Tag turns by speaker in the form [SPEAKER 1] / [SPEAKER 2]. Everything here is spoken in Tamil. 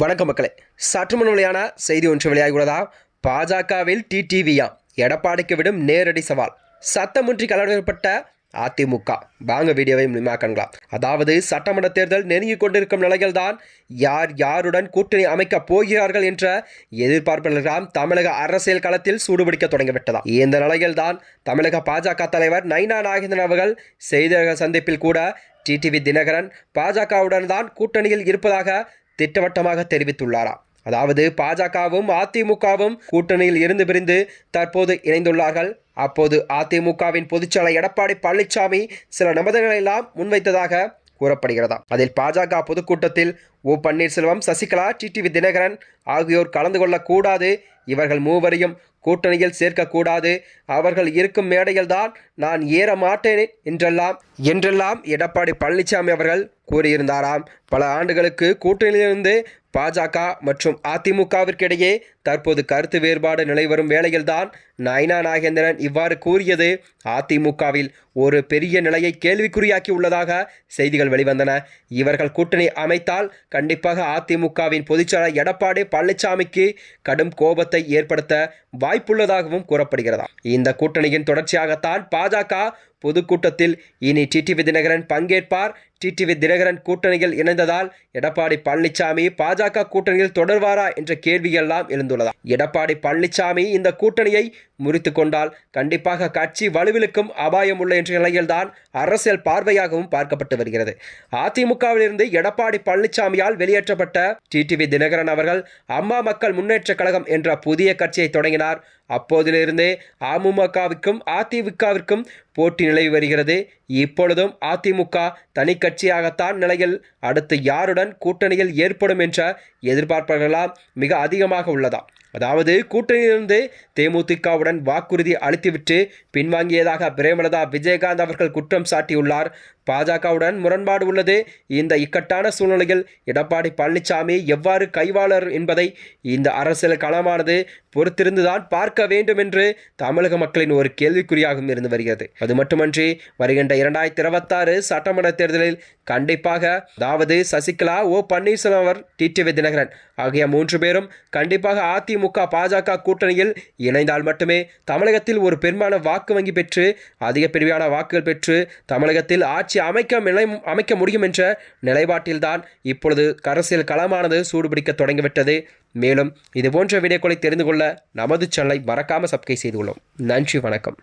[SPEAKER 1] வணக்க மக்களே சற்றுமன் வழியான செய்தி ஒன்று வெளியாகியுள்ளதா பாஜகவில் டிடிவியா எடப்பாடிக்கு விடும் நேரடி சவால் சத்தமின்றி கலவரப்பட்ட அதிமுக வாங்க வீடியோவை முழுமையாக அதாவது சட்டமன்ற தேர்தல் நெருங்கி கொண்டிருக்கும் நிலையில் தான் யார் யாருடன் கூட்டணி அமைக்கப் போகிறார்கள் என்ற எதிர்பார்ப்புகளாம் தமிழக அரசியல் களத்தில் சூடுபிடிக்க தொடங்கிவிட்டதா இந்த நிலையில் தான் தமிழக பாஜக தலைவர் நைனா நாகேந்திரன் அவர்கள் செய்தியாளர்கள் சந்திப்பில் கூட டிடிவி தினகரன் பாஜகவுடன் தான் கூட்டணியில் இருப்பதாக திட்டவட்டமாக தெரிவித்துள்ளாராம் அதாவது பாஜகவும் அதிமுகவும் கூட்டணியில் இருந்து பிரிந்து தற்போது இணைந்துள்ளார்கள் அப்போது அதிமுகவின் பொதுச்செயலர் எடப்பாடி பழனிசாமி சில நிபந்தனைகளை எல்லாம் முன்வைத்ததாக கூறப்படுகிறதா அதில் பாஜக பொதுக்கூட்டத்தில் ஓ பன்னீர்செல்வம் சசிகலா டிடிவி தினகரன் ஆகியோர் கலந்து கொள்ளக்கூடாது இவர்கள் மூவரையும் கூட்டணியில் சேர்க்கக்கூடாது அவர்கள் இருக்கும் மேடையில்தான் நான் ஏற மாட்டேன் என்றெல்லாம் என்றெல்லாம் எடப்பாடி பழனிசாமி அவர்கள் கூறியிருந்தாராம் பல ஆண்டுகளுக்கு கூட்டணியிலிருந்து பாஜக மற்றும் அதிமுகவிற்கிடையே தற்போது கருத்து வேறுபாடு நிலைவரும் வேளையில்தான் நயனா நாகேந்திரன் இவ்வாறு கூறியது அதிமுகவில் ஒரு பெரிய நிலையை கேள்விக்குறியாக்கி உள்ளதாக செய்திகள் வெளிவந்தன இவர்கள் கூட்டணி அமைத்தால் கண்டிப்பாக அதிமுகவின் பொதுச்செயலாளர் எடப்பாடி பழனிசாமிக்கு கடும் கோபத்தை ஏற்படுத்த வாய்ப்புள்ளதாகவும் கூறப்படுகிறதா இந்த கூட்டணியின் தொடர்ச்சியாகத்தான் பாஜக பொதுக்கூட்டத்தில் இனி டிடிவி தினகரன் பங்கேற்பார் டிடிவி தினகரன் கூட்டணியில் இணைந்ததால் எடப்பாடி பழனிசாமி பாஜக கூட்டணியில் தொடர்வாரா என்ற கேள்வி எல்லாம் எழுந்துள்ளதா எடப்பாடி பழனிசாமி இந்த கூட்டணியை முறித்து கொண்டால் கண்டிப்பாக கட்சி வலுவிலுக்கும் அபாயம் உள்ள என்ற நிலையில்தான் அரசியல் பார்வையாகவும் பார்க்கப்பட்டு வருகிறது அதிமுகவிலிருந்து எடப்பாடி பழனிசாமியால் வெளியேற்றப்பட்ட டிடிவி தினகரன் அவர்கள் அம்மா மக்கள் முன்னேற்ற கழகம் என்ற புதிய கட்சியை தொடங்கினார் அப்போதிலிருந்தே அமமுகவுக்கும் அதிமுகவிற்கும் போட்டி நிலவி வருகிறது இப்பொழுதும் அதிமுக தனி கட்சியாகத்தான் நிலையில் அடுத்து யாருடன் கூட்டணியில் ஏற்படும் என்ற எதிர்பார்ப்புகளா மிக அதிகமாக உள்ளதா அதாவது கூட்டணியிலிருந்து தேமுதிகவுடன் வாக்குறுதி அளித்துவிட்டு பின்வாங்கியதாக பிரேமலதா விஜயகாந்த் அவர்கள் குற்றம் சாட்டியுள்ளார் பாஜகவுடன் முரண்பாடு உள்ளது இந்த இக்கட்டான சூழ்நிலையில் எடப்பாடி பழனிசாமி எவ்வாறு கைவாளர் என்பதை இந்த அரசியல் களமானது பொறுத்திருந்துதான் பார்க்க வேண்டும் என்று தமிழக மக்களின் ஒரு கேள்விக்குறியாகவும் இருந்து வருகிறது அது மட்டுமன்றி வருகின்ற இரண்டாயிரத்தி இருபத்தாறு சட்டமன்ற தேர்தலில் கண்டிப்பாக அதாவது சசிகலா ஓ பன்னீர்செல்வம் அவர் வி தினகரன் ஆகிய மூன்று பேரும் கண்டிப்பாக அதிமுக அதிமுக பாஜக கூட்டணியில் இணைந்தால் மட்டுமே தமிழகத்தில் ஒரு பெரும்பான வாக்கு வங்கி பெற்று அதிக பிரிவான வாக்குகள் பெற்று தமிழகத்தில் ஆட்சி அமைக்க அமைக்க முடியும் என்ற நிலைப்பாட்டில்தான் இப்பொழுது அரசியல் களமானது சூடுபிடிக்க தொடங்கிவிட்டது மேலும் இதுபோன்ற வீடியோக்களை தெரிந்து கொள்ள நமது சென்னை மறக்காமல் சப்கை செய்துள்ளோம் நன்றி வணக்கம்